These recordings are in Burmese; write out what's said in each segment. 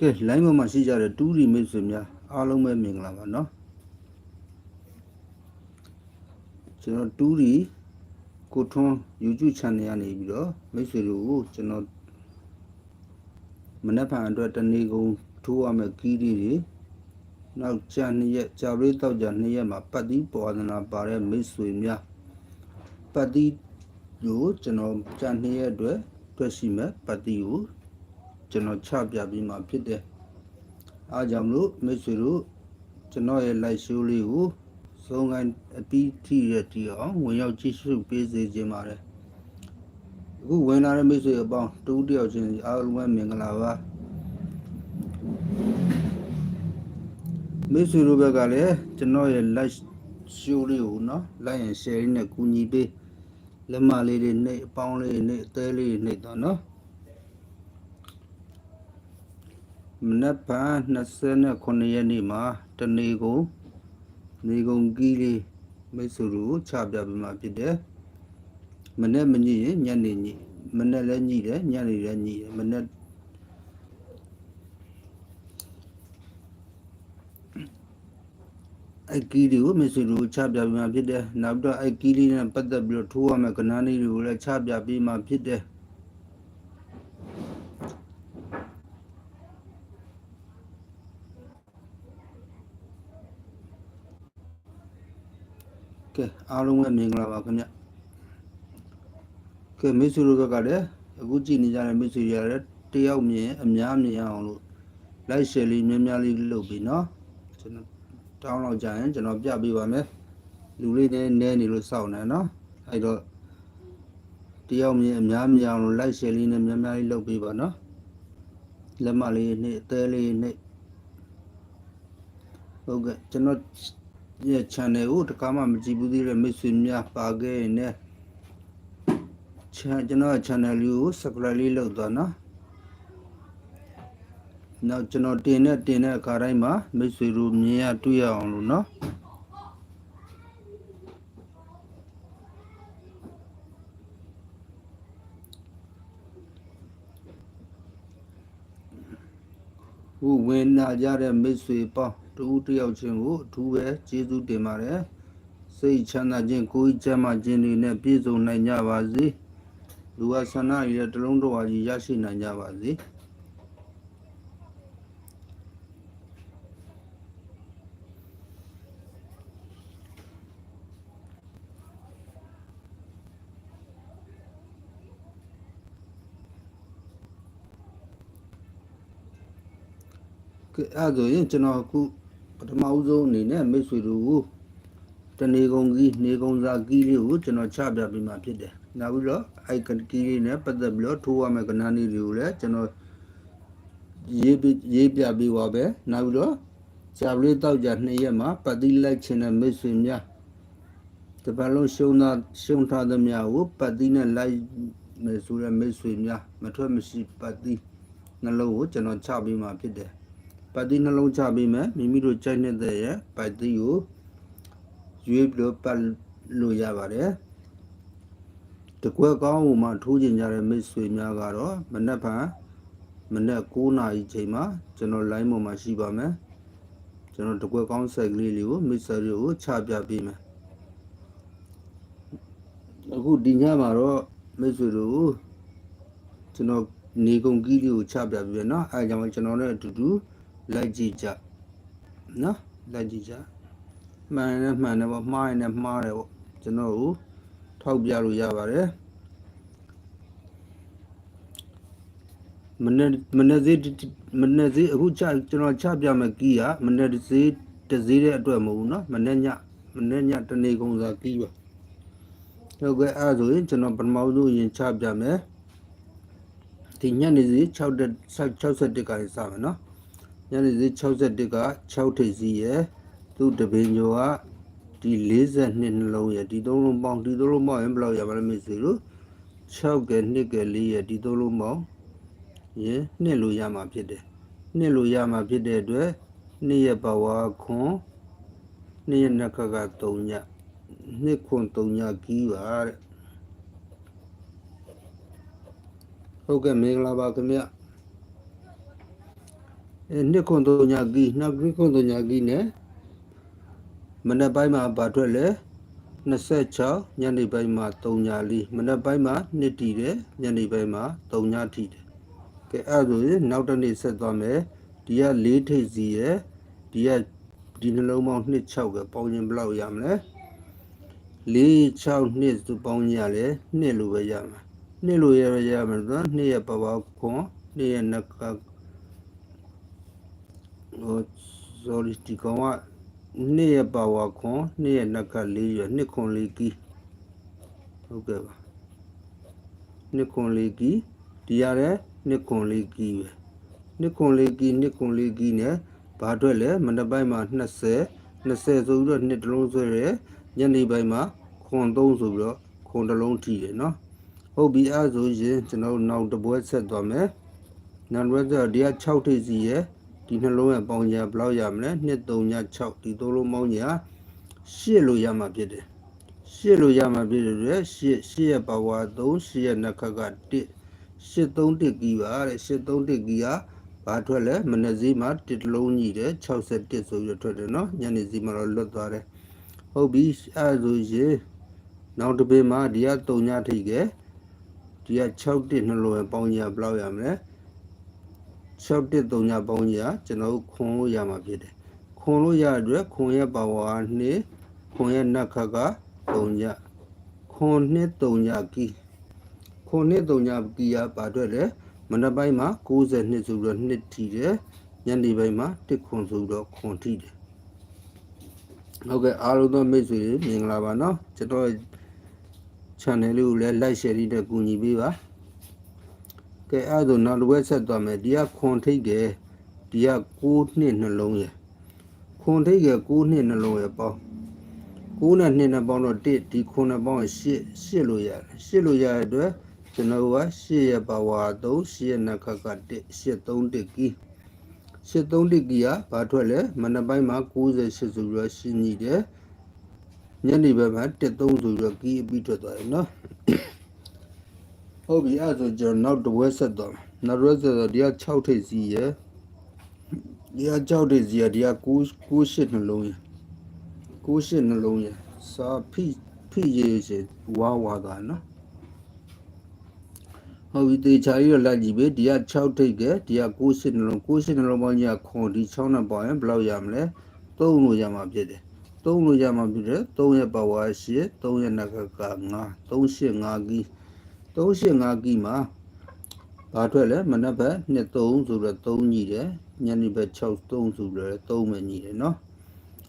ကဲ line ပေါ်မှာရှိကြတဲ့တူးရီမိတ်ဆွေများအားလုံးပဲမင်္ဂလာပါเนาะကျွန်တော်တူးရီကိုထွန်း YouTube channel ကနေပြီးတော့မိတ်ဆွေတို့ကိုကျွန်တော်မနေ့ဖန်အတွက်တနေ့ကုန်ထိုးရမယ့်ကီးလေးတွေနောက်ကြာနှစ်ရက်ကြာပြီးတော့ကြာနှစ်ရက်မှာပတ်တိပေါ်သနာပါတဲ့မိတ်ဆွေများပတ်တိကိုကျွန်တော်ကြာနှစ်ရက်အတွက်တွေ့ရှိမဲ့ပတ်တိကို ကျွန်တော်ချပြပြီးမှဖြစ်တယ်အားကြောင့်မလို့မိတ်ဆွေတို့ကျွန်တော်ရဲ့ live show လေးကိုစုံကန်အပီးထိရတီအောင်ဝင်ရောက်ကြည့်ရှုပေးစေခြင်းပါတယ်အခုဝင်လာတဲ့မိတ်ဆွေအပေါင်းတူးတယောက်ချင်းအားလုံးပဲမင်္ဂလာပါမိတ်ဆွေတို့ဘက်ကလည်းကျွန်တော်ရဲ့ live show လေးကိုနော် like and share နဲ့ကူညီပေးလက်မလေးတွေနှိပ်အပေါင်းလေးတွေနှိပ်အသေးလေးတွေနှိပ်တော့နော် မနက်ဖြန်29ရက်နေ့မှာတနေကုန်နေကုန်ကီးလေးမိတ်ဆွေတို့ချပြပေးမှာဖြစ်တယ်မနေ့မညစ်ရင်ညနေညစ်မနေ့လည်းညစ်တယ်ညနေလည်းညစ်တယ်မနေ့အဲ့ကီးတွေကိုမိတ်ဆွေတို့ချပြပေးမှာဖြစ်တယ်နောက်တော့အဲ့ကီးလေးနဲ့ပတ်သက်ပြီးတော့ထိုးရမယ့်ကဏ္ဍလေးတွေကိုလည်းချပြပေးမှာဖြစ်တယ် ကဲအားလုံးပဲမင်္ဂလာပါခင်ဗျကဲမိတ်ဆွေတို့ကလည်းအခုကြည့်နေကြတဲ့မိတ်ဆွေတွေကလည်းတယောက်မြင်အများမြင်အောင်လို့ live share လေးများများလေးလုပ်ပြီးနော်ကျွန်တော်တောင်းတော့ကြရင်ကျွန်တော်ပြပေးပါမယ်လူလေးနဲ့နဲနေလို့စောင့်နေနော်အဲ့တော့တယောက်မြင်အများမြင်အောင်လို့ live share လေးနဲ့များများလေးလုပ်ပေးပါနော်လက်မလေးနဲ့အသေးလေးနဲ့ဟုတ်ကဲ့ကျွန်တော် ရဲ့ channel ကိုတခါမှမကြည့်ဘူးသေးတဲ့မိတ်ဆွေများပါခဲ့ရင်လည်း channel ကျွန်တော်ရဲ့ channel လေးကို subscribe လေးလုပ်သွားနော်နောက်ကျွန်တော်တင်တဲ့တင်တဲ့အခါတိုင်းမှာမိတ်ဆွေတို့မြင်ရတွေ့ရအောင်လို့နော်ဟိုဝင်လာကြတဲ့မိတ်ဆွေပေါင်း တူတယောက်ချင်းကိုအထူးပဲကျေးဇူးတင်ပါတယ်စိတ်ချမ်းသာခြင်းကိုယ်ကျမ်းမာခြင်းတွေနဲ့ပြည့်စုံနိုင်ကြပါစေလူဝဆန္ဒရည်တလုံးတော်ကြီးရရှိနိုင်ကြပါစေကဲအဲ့ဒါဆိုရင်ကျွန်တော်အခု ပထမဦးဆုံးအနေနဲ့မိတ်ဆွေတို့ကိုတနေကုန်ကြီးနေကုန်စာကြီးလေးကိုကျွန်တော်ချပြပေးမှာဖြစ်တယ်။နောက်ပြီးတော့အဲ့ကကြီးလေးနဲ့ပတ်သက်ပြီးတော့ထိုးရမယ့်ကဏ္ဍလေးတွေကိုလည်းကျွန်တော်ရေးပြရေးပြပေးပါပဲ။နောက်ပြီးတော့ဇာပလေးတောက်ကြနှစ်ရက်မှာပတ်တိလိုက်ခြင်းတဲ့မိတ်ဆွေများတပတ်လုံးရှုံသာရှုံထားသမျှကိုပတ်တိနဲ့လိုက်မယ်ဆိုတဲ့မိတ်ဆွေများမထွက်မရှိပတ်တိနှလုံးကိုကျွန်တော်ချပေးမှာဖြစ်တယ်။ ပတ်တိနှလုံးချပြီးမှမိမိတို့ကြိုက်နေတဲ့ရဲ့ပတ်တိကိုရွေးပြီးတော့ပတ်လို့ရပါတယ်တကွက်ကောင်းဟိုမှာထိုးကျင်ကြတဲ့မိတ်ဆွေများကတော့မနက်ဖြန်မနက်9နာရီချိန်မှာကျွန်တော် line ပေါ်မှာရှိပါမယ်ကျွန်တော်တကွက်ကောင်းဆက်ကလေးလေးကိုမိတ်ဆွေတွေကိုချပြပေးမယ်အခုဒီညမှာတော့မိတ်ဆွေတို့ကျွန်တော်နေကုန်ကြီးလေးကိုချပြပေးမယ်เนาะအဲဒါကြောင့်ကျွန်တော်လည်းအတူတူ လိုက်ကြည့်ကြနော်လိုက်ကြည့်ကြမှန်တယ်မှန်တယ်ပေါ့မှားရင်လည်းမှားတယ်ပေါ့ကျွန်တော်ကိုထောက်ပြလို့ရပါတယ်မနေ့မနေ့စေးမနေ့စေးအခုချကျွန်တော်ချပြမယ်ကီးကမနေ့စေးတစေးတဲ့အတွက်မဟုတ်ဘူးနော်မနေ့ညမနေ့ညတနေ့ကုန်စာကီးပါဟုတ်ကဲ့အဲဆိုရင်ကျွန်တော်ပထမဆုံးရင်ချပြမယ်ဒီညနေစီ6တက်61ကနေစမယ်နော် ညနေစီ61က6ထိပ်စီရယ်သူ့တပင်ကျော်ကဒီ42နှလုံးရယ်ဒီသုံးလုံးပေါင်းဒီသုံးလုံးပေါင်းရင်ဘယ်လောက်ရပါလဲမေ့စီလို့6က2က4ရယ်ဒီသုံးလုံးပေါင်းရယ်နှစ်လို့ရမှာဖြစ်တယ်နှစ်လို့ရမှာဖြစ်တဲ့အတွက်နှစ်ရက်ပါဝါခွန်နှစ်ရက်နှစ်ခက်က3ညနှစ်ခွန်3ညကီးပါတဲ့ဟုတ်ကဲ့မင်္ဂလာပါခင်ဗျအဲ နှစ်ခွန်သုံးညာကီနောက်နှစ်ခွန်သုံးညာကီနဲ့မနေ့ပိုင်းမှာဘာထွက်လဲ26ညနေပိုင်းမှာ3ညာလေးမနေ့ပိုင်းမှာနှစ်တီတယ်ညနေပိုင်းမှာ3ညာတီတယ်ကဲအဲ့ဒါဆိုရင်နောက်တစ်နေ့ဆက်သွားမယ်ဒီက၄ထိပ်စီရယ်ဒီကဒီနှလုံးပေါင်း2 6ကပေါင်းရင်ဘယ်လောက်ရမလဲ4 6နှစ်စုပေါင်းရလဲ2လို့ပဲရမှာ2လို့ရရမှာဆိုတော့2ရဲ့ပပခွန်2ရဲ့နက ဟို sorry ဒီကောင်က2ရဲ့ပါဝါခွန်2ရဲ့နက4ရ2ခွန်4ကီဟုတ်ကဲ့ပါ2ခွန်4ကီဒီရတဲ့2ခွန်4ကီပဲ2ခွန်4ကီ2ခွန်4ကီနဲ့ဘာအတွက်လဲမနေ့ပိုင်းမှာ20 20ဆိုပြီးတော့နှစ်တလုံးဆွဲရဲညနေပိုင်းမှာခွန်3ဆိုပြီးတော့ခွန်တစ်လုံးထိတယ်နော်ဟုတ်ပြီအဲဆိုရင်ကျွန်တော်နောက်တစ်ပွဲဆက်သွားမယ်နောက်တစ်ပွဲဆက်ဒီက6ထိပ်စီရဲ့ ဒီနှလုံးရဲ့ပေါင်းညာဘယ်လောက်ရမလဲ2 3ည6ဒီသုံးလုံးပေါင်းညာ8လို့ရမှာဖြစ်တယ်8လို့ရမှာဖြစ်တယ်လေ8 8ရဲ့ပါဝါ3 8ရဲ့နှက်ခက်က1 831ကီပါတဲ့831ကီကဘာထွက်လဲမနေ့စီမှာတစ်တလုံးညီတယ်61ဆိုပြီးထွက်တယ်နော်ညနေစီမှာတော့လွတ်သွားတယ်ဟုတ်ပြီအဲဆိုရင်နောက်တစ်ពេលမှာဒီက3ညထိတ်ကဒီက61နှလုံးရဲ့ပေါင်းညာဘယ်လောက်ရမလဲ 61ညပေါင်းညာကျွန်တော်တို့ခွန်လို့ရမှာဖြစ်တယ်ခွန်လို့ရတဲ့အတွက်ခွန်ရဲ့ပါဝါ2ခွန်ရဲ့နက်ခက်က3ညခွန်2 3ညကီခွန်2 3ညကီရပါအတွက်လေမနက်ပိုင်းမှာ62ဆိုပြီးတော့2ထီတယ်ညနေပိုင်းမှာ1ခွန်ဆိုပြီးတော့ခွန်ထီတယ်ဟုတ်ကဲ့အားလုံးသောမိတ်ဆွေတွေမင်္ဂလာပါနော်ကျွန်တော် channel လေးကိုလည်း like share လေးနဲ့ကူညီပေးပါ ကဲအဲ့ဒါနောက်တစ်ဝက်ဆက်သွားမယ်ဒီကခွန်ထိတ်တယ်ဒီက6နှစ်နှလုံးရယ်ခွန်ထိတ်က6နှစ်နှလုံးရယ်ပေါ့9နဲ့2နဲ့ပေါင်းတော့1ဒီခွန်နဲ့ပေါင်း8 8လို့ရတယ်8လို့ရတဲ့အတွက်ကျွန်တော်က8ရဲ့ပါဝါ3 8ရဲ့နခက1 8 3 1ကီ8 3 1ကီကဘာထွက်လဲမနက်ပိုင်းမှာ98ဆိုပြီးတော့ရှင်းကြည့်တယ်ညနေဘက်မှာ1 3ဆိုပြီးတော့ကီအပြီးထွက်သွားတယ်နော် ဟုတ်ပြီအဲ့ဒါဆိုကျွန်တော်နောက်တစ်ဝက်ဆက်သွားမယ်နောက်တစ်ဝက်ဆက်တော့ဒီက6ထိပ်စီရယ်ဒီက6ထိပ်စီရယ်ဒီက9 98နှလုံးရယ်98နှလုံးရယ်စာဖိဖိရေးစေဝါဝါတာနော်ဟုတ်ပြီတေချာကြီးတော့လိုက်ကြည့်ပြီဒီက6ထိပ်ကဒီက98နှလုံး98နှလုံးပေါင်းကြီးကခွန်ဒီ6နဲ့ပေါင်းရင်ဘယ်လောက်ရမလဲ3လို့ရမှာဖြစ်တယ်3လို့ရမှာဖြစ်တယ်3ရဲ့ပါဝါ8 3ရဲ့နက်ကက9 385ကီ 385ကီမှာဘာထွက်လဲမနက်ဘက်2 3ဆိုတော့3ညီတယ်ညနေဘက်6 3ဆိုတော့3ပဲညီတယ်နော်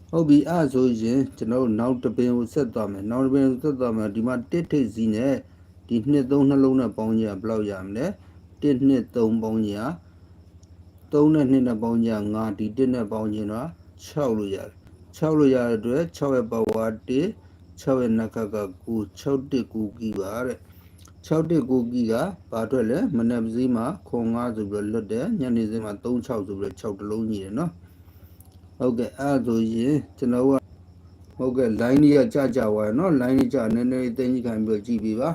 ဟုတ်ပြီအဲ့ဆိုရင်ကျွန်တော်တို့နောက်တစ်ပင်ကိုဆက်သွားမယ်နောက်တစ်ပင်ကိုဆက်သွားမယ်ဒီမှာတစ်ထိပ်စီးနဲ့ဒီနှစ်သုံးနှလုံးနဲ့ပေါင်းကြဘယ်လောက်ရမလဲတစ်နှစ်သုံးပေါင်းကြ3နဲ့2နဲ့ပေါင်းကြ5ဒီ1နဲ့ပေါင်းခြင်းတော့6လို့ရတယ်6လို့ရတဲ့အတွက်6ရဲ့ပါဝါ1 6ရဲ့နက်ကက9 6 1 9ကီပါတဲ့ 619ကီကဘာအတွက်လဲမနက်စည်းမှာခွန်9ဆိုပြီးတော့လွတ်တယ်ညနေစည်းမှာ36ဆိုပြီးတော့6တလုံးကြီးတယ်နော်ဟုတ်ကဲ့အဲ့ဒါဆိုရင်ကျွန်တော်ကဟုတ်ကဲ့ line ကြီးကကြာကြာသွားတယ်နော် line ကြီးကြာနည်းနည်းသိကြီးခံပြီးတော့ကြည့်ပေးပါ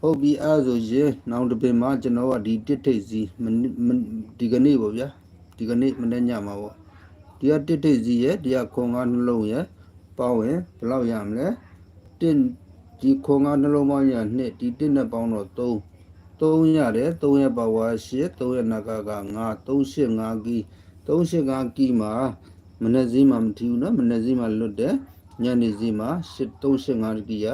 ဟုတ်ပြီအဲ့ဒါဆိုရင်နောက်တစ်ပင်မှာကျွန်တော်ကဒီတစ်ထိပ်စီဒီကနေ့ပေါ့ဗျာဒီကနေ့မနေ့ညမှာပေါ့ဒီကတစ်ထိပ်စီရဲ့ဒီကခွန်9နှလုံးရဲ့ပေါင်းရင်ဘယ်လောက်ရမလဲတစ် ဒီခွန်9နှလုံးပေါင်းရ2ဒီတစ်နဲ့ပေါင်းတော့3 3ရတယ်3ရဲ့ပါဝါ8 3ရဲ့နဂက9 385ကီ385ကီမှာမနေ့စည်းမှာမထီဘူးနော်မနေ့စည်းမှာလွတ်တယ်ညနေစည်းမှာ8 385ကီရ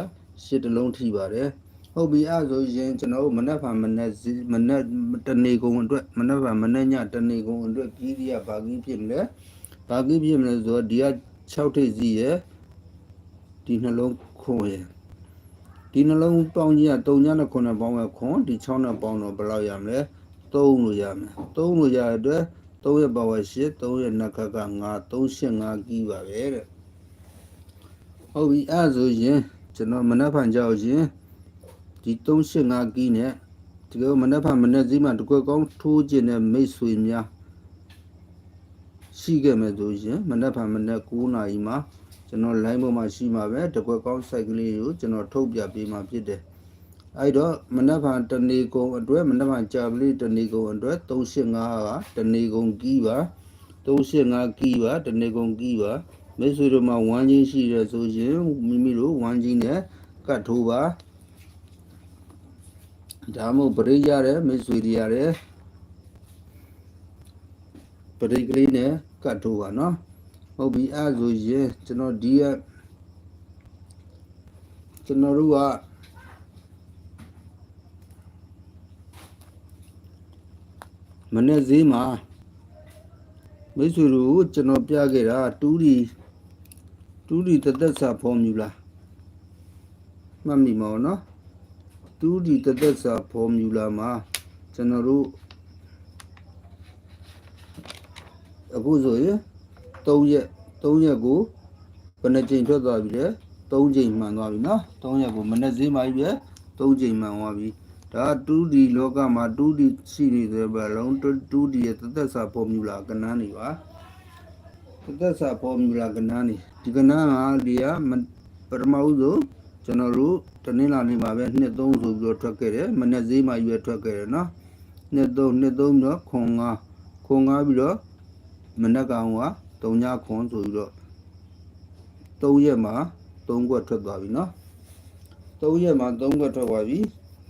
8တလုံးထိပါတယ်ဟုတ်ပြီအဲ့ဆိုရင်ကျွန်တော်တို့မနက်ဖြန်မနက်စည်းမနက်တနေကုန်အတွက်မနက်ဖြန်မနက်ညတနေကုန်အတွက်ကီးရဘာကီးဖြစ်မလဲဘာကီးဖြစ်မလဲဆိုတော့ဒီက6ထိပ်စီရယ်ဒီနှလုံးခွန်ရယ် ဒီနှလုံးပေါင်းကြီးက3ညနဲ့9နဲ့ပေါင်းရခွန်ဒီ6နဲ့ပေါင်းတော့ဘယ်လောက်ရမလဲ3လို့ရမယ်3လို့ရတဲ့အတွက်3ရဲ့ပါဝါ8 3ရဲ့နက်ခက်က9 385ကီးပါပဲတဲ့ဟုတ်ပြီအဲ့ဆိုရင်ကျွန်တော်မနက်ဖြန်ကြောက်ရင်ဒီ385ကီးနဲ့ဒီလိုမနက်ဖြန်မနက်စည်းမှာတကွက်ကောင်းထိုးခြင်းနဲ့မိတ်ဆွေများရှိခဲ့မယ်ဆိုရင်မနက်ဖြန်မနက်9နာရီမှာ ကျွန်တော် line ပေါ်မှာရှိမှာပဲတကွက်ကောင်း site ကလေးကိုကျွန်တော်ထုတ်ပြပေးမှာဖြစ်တယ်အဲ့တော့မနက်ဖြန်တနေကုံအတွက်မနက်ဖြန်ကြာပလေးတနေကုံအတွက်385ကတနေကုံကီးပါ385ကီးပါတနေကုံကီးပါမိတ်ဆွေတို့မှာဝမ်းချင်းရှိတယ်ဆိုရင်မိမိတို့ဝမ်းချင်းနဲ့ကတ်ထိုးပါဒါမှမဟုတ်ပရိရတယ်မိတ်ဆွေတွေရတယ်ပရိကလေးနဲ့ကတ်ထိုးပါနော် ဟုတ်ပြီအဲ့ဆိုရင်ကျွန်တော်ဒီကကျွန်တော်တို့ကမနေ့ဈေးမှာမိတ်ဆွေတို့ကိုကျွန်တော်ပြခဲ့တာတူးဒီတူးဒီတသက်စာဖော်မြူလာမှတ်မိမအောင်နော်တူးဒီတသက်စာဖော်မြူလာမှာကျွန်တော်တို့အခုဆိုရင် 3ရက်3ရက်ကိုဘယ်နှကြိမ်ထွက်သွားပြီလဲ3ကြိမ်မှန်သွားပြီနော်3ရက်ကိုမနေ့ဈေးမှာကြီးပဲ3ကြိမ်မှန်သွားပြီဒါ 2D လောကမှာ 2D ရှိနေတဲ့ဘလုံး 2D ရဲ့တသက်စာဖော်မြူလာကဏ္ဍနေပါတသက်စာဖော်မြူလာကဏ္ဍနေဒီကဏ္ဍကဒီကမပထမဦးဆုံးကျွန်တော်တို့တနင်္လာနေ့မှာပဲနှစ်သုံးဆိုပြီးတော့ထွက်ခဲ့တယ်မနေ့ဈေးမှာရွယ်ထွက်ခဲ့တယ်နော်နှစ်သုံးနှစ်သုံးပြီးတော့ခွန်ငါခွန်ငါပြီးတော့မနက်ကောင်က 3ညခွန်ဆိုပြီးတော့3ရက်မှာ3ခွက်ထွက်သွားပြီနော်3ရက်မှာ3ခွက်ထွက်သွားပြီ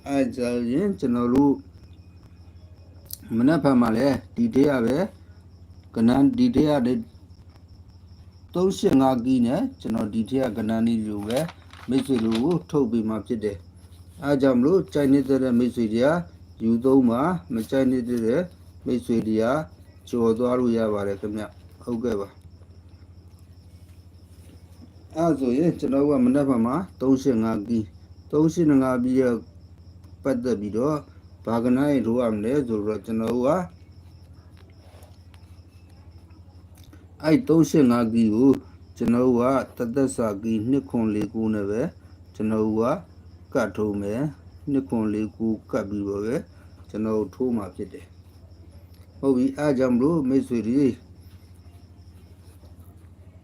အဲကြရင်ကျွန်တော်တို့မနက်ဖက်မှာလဲဒီတေးရပဲကနန်းဒီတေးရတဲ့385ကီးနဲ့ကျွန်တော်ဒီတေးရကနန်းလေးလိုပဲမိတ်ဆွေတို့ကိုထုတ်ပေးမှဖြစ်တယ်အဲကြောင့်မလို့ကြိုက်နေတဲ့မိတ်ဆွေတွေကယူသုံးမှာမကြိုက်နေတဲ့မိတ်ဆွေတွေကကြော်သွားလို့ရပါတယ်ခင်ဗျ ဟုတ်ကဲ့ပါအဲဆိုရင်ကျွန်တော်ကမနက်ဖက်မှာ385ကီး385ပြီးရပတ်သက်ပြီးတော့ဘာကနားရိုးရမလဲဆိုတော့ကျွန်တော်ကအဲ့385ကီကိုကျွန်တော်ကတသက်စာကီ2.49နဲ့ပဲကျွန်တော်ကကတ်ထိုးမယ်2.49ကတ်ပြီးတော့ပဲကျွန်တော်ထိုးမှာဖြစ်တယ်ဟုတ်ပြီအားကြောင့်မလို့မိတ်ဆွေတွေ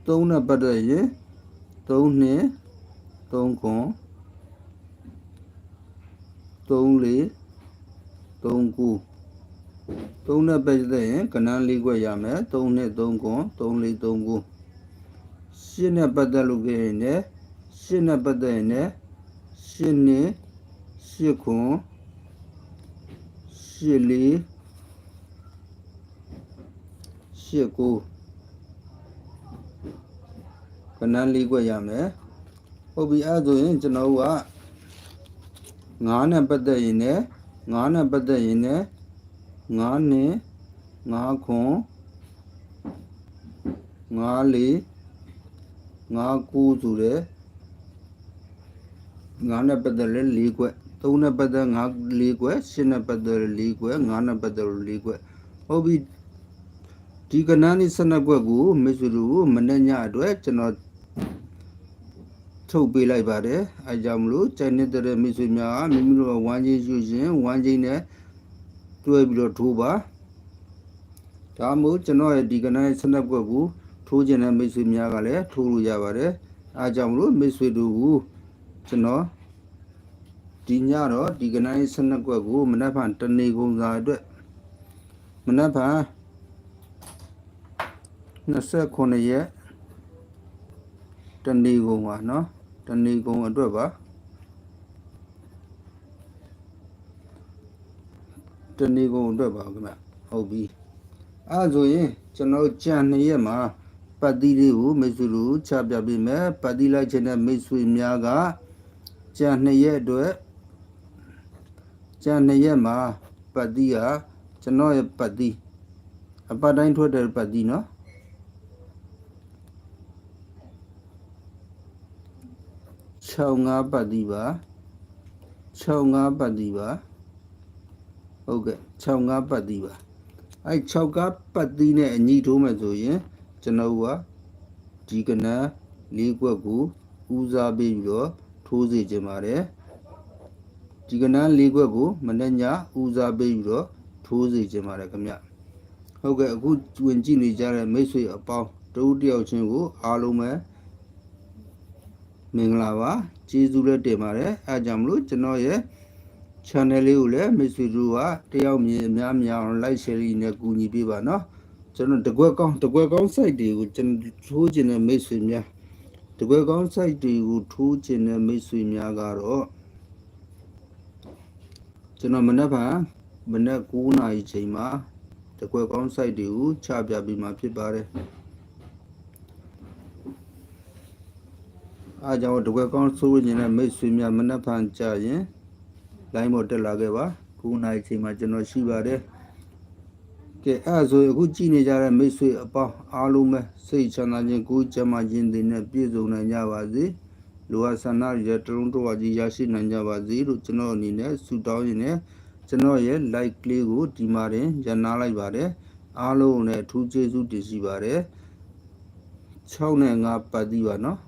3နဲ့ပတ်သက်ရင်3နှစ်3ခွန်3လေး3ခု3နဲ့ပတ်သက်ရင်ကဏ္ဍ၄ခွက်ရမယ်3နဲ့3ခွန်3လေး3ခု8နဲ့ပတ်သက်လို့ခဲ့ရင်လည်း8နဲ့ပတ်သက်ရင်လည်း8နဲ့8ခွန်8လေး8ကို ကဏ္ဍ၄ခွက်ရမယ်ဟုတ်ပြီအဲ့ဆိုရင်ကျွန်တော်ကငါးနဲ့ပတ်သက်ရင်လည်းငါးနဲ့ပတ်သက်ရင်လည်းငါးနဲ့ငါးခွန်ငါးလေးငါးကူဆိုတဲ့ငါးနဲ့ပတ်သက်လဲ၄ခွက်သုံးနဲ့ပတ်သက်ငါး၄ခွက်ရှစ်နဲ့ပတ်သက်၄ခွက်ငါးနဲ့ပတ်သက်၄ခွက်ဟုတ်ပြီဒီကဏ္ဍនេះ12ခွက်ကိုမိတ်ဆွေတို့မနေ့ညအတွက်ကျွန်တော် ထုတ်ပေးလိုက်ပါတယ်အဲကြောင့်မလို့ကျန်နေတဲ့မိတ်ဆွေများမိမိတို့ဝမ်းချင်းရွှေရှင်ဝမ်းချင်းနဲ့တွဲပြီးတော့ထိုးပါဒါမှမဟုတ်ကျွန်တော်ရဲ့ဒီကနေ့စနက်ကွက်ကိုထိုးခြင်းတဲ့မိတ်ဆွေများကလည်းထိုးလို့ရပါတယ်အဲကြောင့်မလို့မိတ်ဆွေတို့ကိုကျွန်တော်ဒီညတော့ဒီကနေ့စနက်ကွက်ကိုမနက်ဖြန်တနေကုန်စာအတွက်မနက်ဖြန်29ရက် တနေကုန်ပါเนาะတဏီကုံအတွက်ပါတဏီကုံအတွက်ပါခင်ဗျဟုတ်ပြီအဲဆိုရင်ကျွန်တော်ကြံနှစ်ရက်မှာပတ်တိလေးကိုမိတ်ဆွေတို့ချပြပေးမယ်ပတ်တိလိုက်ခြင်းတဲ့မိတ်ဆွေများကကြံနှစ်ရက်အတွက်ကြံနှစ်ရက်မှာပတ်တိကကျွန်တော်ရဲ့ပတ်တိအပတ်တိုင်းထွက်တဲ့ပတ်တိနော် 65ပတ်တိပါ65ပတ်တိပါဟုတ်ကဲ့65ပတ်တိပါအဲ6ကပတ်တိနဲ့အညီထိုးမယ်ဆိုရင်ကျွန်တော်ကဒီကနန်းလေးကွက်ကိုဦးစားပေးပြီးတော့ထိုးစေခြင်းပါတယ်ဒီကနန်းလေးကွက်ကိုမနေ့ညဦးစားပေးပြီးတော့ထိုးစေခြင်းပါတယ်ခင်ဗျဟုတ်ကဲ့အခုဝင်ကြည့်နေကြတဲ့မိတ်ဆွေအပေါင်းတဦးတယောက်ချင်းကိုအားလုံးပဲ မင်္ဂလာပါကျေးဇူးလည်းတင်ပါတယ်အဲကြောင့်မလို့ကျွန်တော်ရဲ့ channel လေးကိုလည်းမိတ်ဆွေတို့ကတယောက်မြင်အများများအောင် like share နဲ့ကူညီပေးပါနော်ကျွန်တော်တကွက်ကောင်းတကွက်ကောင်း site တွေကိုကျွန်တော်ထိုးခြင်းနဲ့မိတ်ဆွေများတကွက်ကောင်း site တွေကိုထိုးခြင်းနဲ့မိတ်ဆွေများကတော့ကျွန်တော်မနေ့ကမနေ့9နာရီချိန်မှာတကွက်ကောင်း site တွေကိုချပြပေးမှာဖြစ်ပါတယ် အားကြောင့်တကွက်ကောင်းဆိုးခြင်းနဲ့မိတ်ဆွေများမနေ့ကကြာရင်လိုင်းပေါ်တက်လာခဲ့ပါ9နာရီချိန်မှာကျွန်တော်ရှိပါတယ်ကဲအဲ့ဒါဆိုရင်အခုကြည့်နေကြတဲ့မိတ်ဆွေအပေါင်းအားလုံးပဲစိတ်ချမ်းသာခြင်းကိုယ်ကျန်းမာခြင်းတွေနဲ့ပြည့်စုံနိုင်ကြပါစေလူဝဆန္ဒရတလုံးတော်ဝကြီးရရှိနိုင်ကြပါစေလို့ကျွန်တော်အနေနဲ့ဆုတောင်းရင်းနဲ့ကျွန်တော်ရဲ့ like ကလေးကိုဒီမှာတင်ရနာလိုက်ပါတယ်အားလုံးနဲ့အထူးကျေးဇူးတင်ရှိပါတယ်6နဲ့5ပတ်သီးပါနော်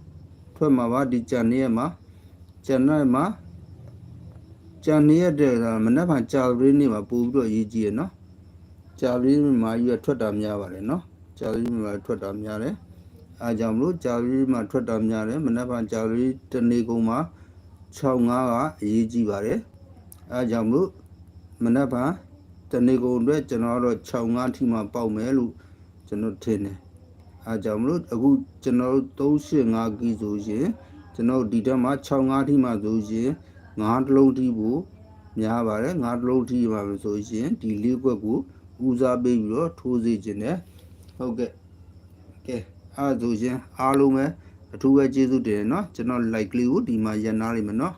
ထွက်မှာပါဒီကြံနေရမှာကြံနေမှာကြာနေရတဲ့ကမနက်ဖြန်ကြာပရင်းနေ့မှာပို့ပြီးတော့ရေးကြည့်ရနော်ကြာပရင်းမှာကြီးကထွက်တာများပါတယ်နော်ကြာပရင်းမှာထွက်တာများတယ်အားကြောင့်မလို့ကြာပရင်းမှာထွက်တာများတယ်မနက်ဖြန်ကြာပရင်းတနေ့ကုန်မှာ65ကအရေးကြီးပါတယ်အားကြောင့်မလို့မနက်ဖြန်တနေ့ကုန်အတွက်ကျွန်တော်ကတော့65ထိမှပေါက်မယ်လို့ကျွန်တော်ထင်တယ် အဲကြောင့်မလို့အခုကျွန်တော်တို့385ကီဆိုရှင်ကျွန်တော်ဒီတက်မှာ65ထိမှဆိုရှင်9တလုံးထိဖို့များပါတယ်9တလုံးထိမှဆိုရှင်ဒီလေးခွက်ကိုဦးစားပေးပြီးတော့ထိုးစေခြင်းနဲ့ဟုတ်ကဲ့ကဲအားဆိုရှင်အားလုံးပဲအထူးပဲကျေးဇူးတင်နော်ကျွန်တော် like လေးကိုဒီမှာရန်နာလိမ့်မယ်နော်